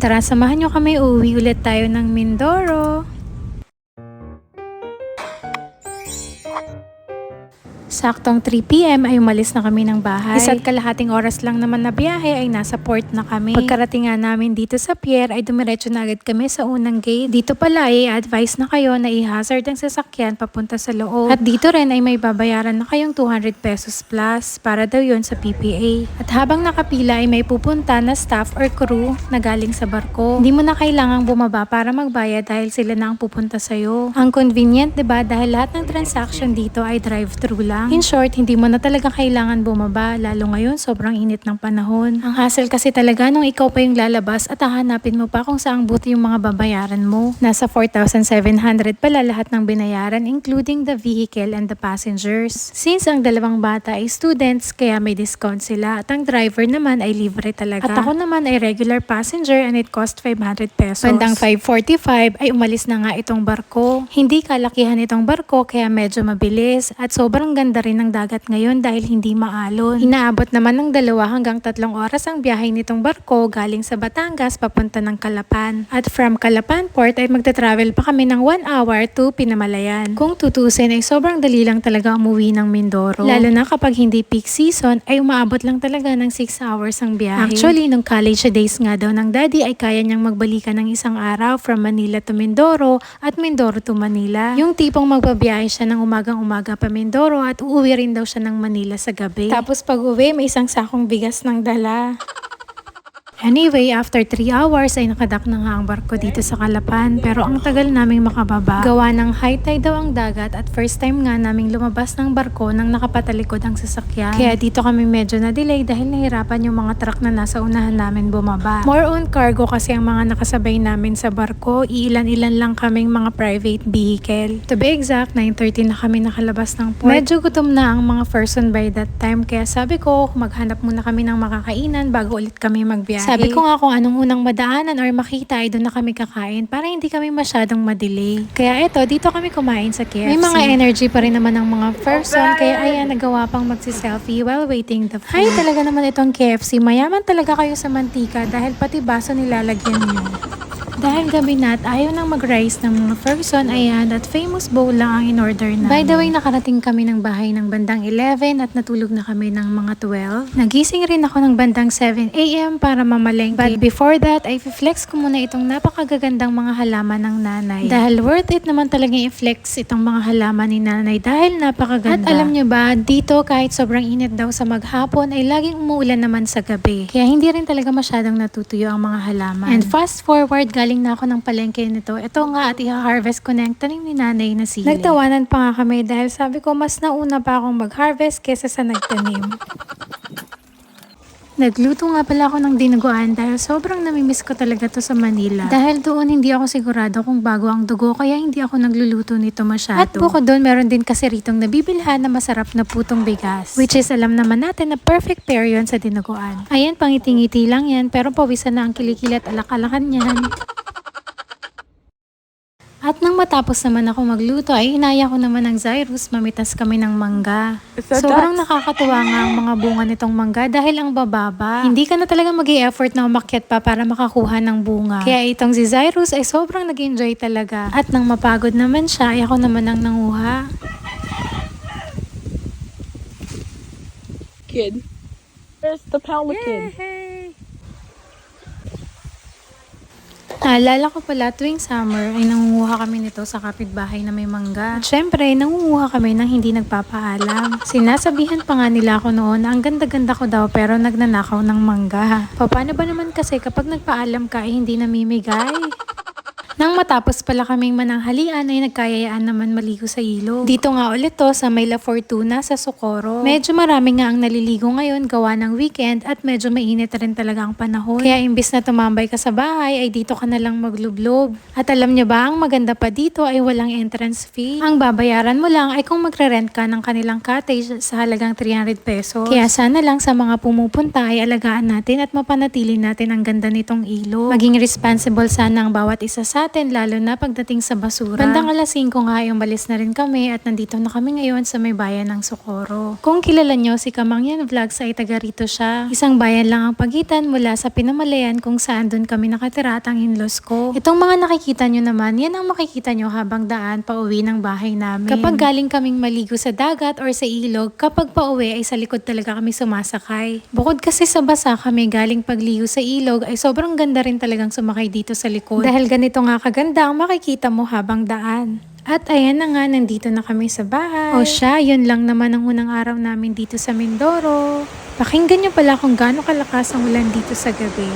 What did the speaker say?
Tara, samahan nyo kami. Uuwi ulit tayo ng Mindoro. Saktong 3pm ay umalis na kami ng bahay. Isa't kalahating oras lang naman na biyahe ay nasa port na kami. Pagkarating nga namin dito sa pier ay dumiretso na agad kami sa unang gate. Dito pala ay advice na kayo na i-hazard ang sasakyan papunta sa loob. At dito rin ay may babayaran na kayong 200 pesos plus para daw yon sa PPA. At habang nakapila ay may pupunta na staff or crew na galing sa barko. Hindi mo na kailangang bumaba para magbayad dahil sila na ang pupunta sa'yo. Ang convenient, 'di ba? Dahil lahat ng transaction dito ay drive-thru lang. In short, hindi mo na talaga kailangan bumaba, lalo ngayon sobrang init ng panahon. Ang hassle kasi talaga nung ikaw pa yung lalabas at hahanapin mo pa kung saang buti yung mga babayaran mo. Nasa 4,700 pala lahat ng binayaran including the vehicle and the passengers. Since ang dalawang bata ay students, kaya may discount sila at ang driver naman ay libre talaga. At ako naman ay regular passenger and it cost 500 pesos. Bandang 5.45 ay umalis na nga itong barko. Hindi kalakihan itong barko kaya medyo mabilis at sobrang ganda rin ng dagat ngayon dahil hindi maalon. Inaabot naman ng dalawa hanggang tatlong oras ang biyahe nitong barko galing sa Batangas papunta ng Calapan. At from Calapan Port ay magta-travel pa kami ng 1 hour to Pinamalayan. Kung tutusin ay sobrang dali lang talaga umuwi ng Mindoro. Lalo na kapag hindi peak season ay umaabot lang talaga ng 6 hours ang biyahe. Actually, nung college days nga daw ng daddy ay kaya niyang magbalikan ng isang araw from Manila to Mindoro at Mindoro to Manila. Yung tipong magbabiyahe siya ng umagang-umaga pa Mindoro at uuwi rin daw siya ng Manila sa gabi. Tapos pag uwi, may isang sakong bigas ng dala. Anyway, after 3 hours ay nakadak na nga ang barko dito sa Kalapan pero ang tagal naming makababa. Gawa ng high tide daw ang dagat at first time nga naming lumabas ng barko nang nakapatalikod ang sasakyan. Kaya dito kami medyo na-delay dahil nahirapan yung mga truck na nasa unahan namin bumaba. More on cargo kasi ang mga nakasabay namin sa barko, iilan-ilan lang kaming mga private vehicle. To be exact, 9.30 na kami nakalabas ng port. Medyo gutom na ang mga person by that time kaya sabi ko maghanap muna kami ng makakainan bago ulit kami magbiyahe. Sabi ko nga kung anong unang madaanan or makita ay doon na kami kakain para hindi kami masyadong madelay. Kaya eto, dito kami kumain sa KFC. May mga energy pa rin naman ng mga person kaya ayan, nagawa pang magsi-selfie while waiting the food. Ay, talaga naman itong KFC. Mayaman talaga kayo sa mantika dahil pati baso nilalagyan niyo. Dahil gabi na at ayaw nang mag-rice ng mga person, ayan, at famous bowl lang ang in-order namin. By the way, nakarating kami ng bahay ng bandang 11 at natulog na kami ng mga 12. Nagising rin ako ng bandang 7 a.m. para mamalengke. But before that, ay flex ko muna itong napakagagandang mga halaman ng nanay. Dahil worth it naman talaga i-flex itong mga halaman ni nanay dahil napakaganda. At alam nyo ba, dito kahit sobrang init daw sa maghapon, ay laging umuulan naman sa gabi. Kaya hindi rin talaga masyadong natutuyo ang mga halaman. And fast forward, galing na ako ng palengke nito. Ito nga at i-harvest ko na yung tanim ni nanay na sili. Nagtawanan pa nga kami dahil sabi ko mas nauna pa akong mag-harvest kesa sa nagtanim. Nagluto nga pala ako ng dinuguan dahil sobrang namimiss ko talaga to sa Manila. Dahil doon hindi ako sigurado kung bago ang dugo kaya hindi ako nagluluto nito masyado. At bukod doon meron din kasi ritong nabibilhan na masarap na putong bigas. Which is alam naman natin na perfect pair yun sa dinuguan. Ayan, pangiti-ngiti lang yan pero pawisan na ang kilikili at alak-alakan yan. At nang matapos naman ako magluto ay inaya ko naman ng Zyrus, mamitas kami ng mangga. Sobrang nakakatuwa nga ang mga bunga nitong mangga dahil ang bababa. Hindi ka na talaga mag effort na umakyat pa para makakuha ng bunga. Kaya itong si Zyrus ay sobrang nag-enjoy talaga. At nang mapagod naman siya ay ako naman ang nanguha. Kid. Where's the pelican? Naalala ko pala tuwing summer ay nangunguha kami nito sa kapitbahay na may mangga. At syempre, nangunguha kami nang hindi nagpapaalam. Sinasabihan pa nga nila ako noon na ang ganda-ganda ko daw pero nagnanakaw ng mangga. Paano ba naman kasi kapag nagpaalam ka ay hindi namimigay? Nang matapos pala kaming mananghalian ay nagkayayaan naman maligo sa ilog. Dito nga ulit to sa may La Fortuna sa Socorro. Medyo marami nga ang naliligo ngayon gawa ng weekend at medyo mainit rin talaga ang panahon. Kaya imbis na tumambay ka sa bahay ay dito ka na lang maglublob. At alam nyo ba ang maganda pa dito ay walang entrance fee. Ang babayaran mo lang ay kung magre-rent ka ng kanilang cottage sa halagang 300 pesos. Kaya sana lang sa mga pumupunta ay alagaan natin at mapanatili natin ang ganda nitong ilog. Maging responsible sana ang bawat isa sa atin lalo na pagdating sa basura. Bandang alas 5 nga ay umalis na rin kami at nandito na kami ngayon sa may bayan ng Socorro. Kung kilala nyo si Kamangyan Vlogs ay taga rito siya. Isang bayan lang ang pagitan mula sa Pinamalayan kung saan doon kami nakatira at ang in-laws ko. Itong mga nakikita nyo naman, yan ang makikita nyo habang daan pa uwi ng bahay namin. Kapag galing kaming maligo sa dagat or sa ilog, kapag pa uwi ay sa likod talaga kami sumasakay. Bukod kasi sa basa kami galing pagligo sa ilog ay sobrang ganda rin talagang sumakay dito sa likod. Dahil ganito nga kaganda ang makikita mo habang daan. At ayan na nga, nandito na kami sa bahay. O siya, yun lang naman ang unang araw namin dito sa Mindoro. Pakinggan nyo pala kung gaano kalakas ang ulan dito sa gabi.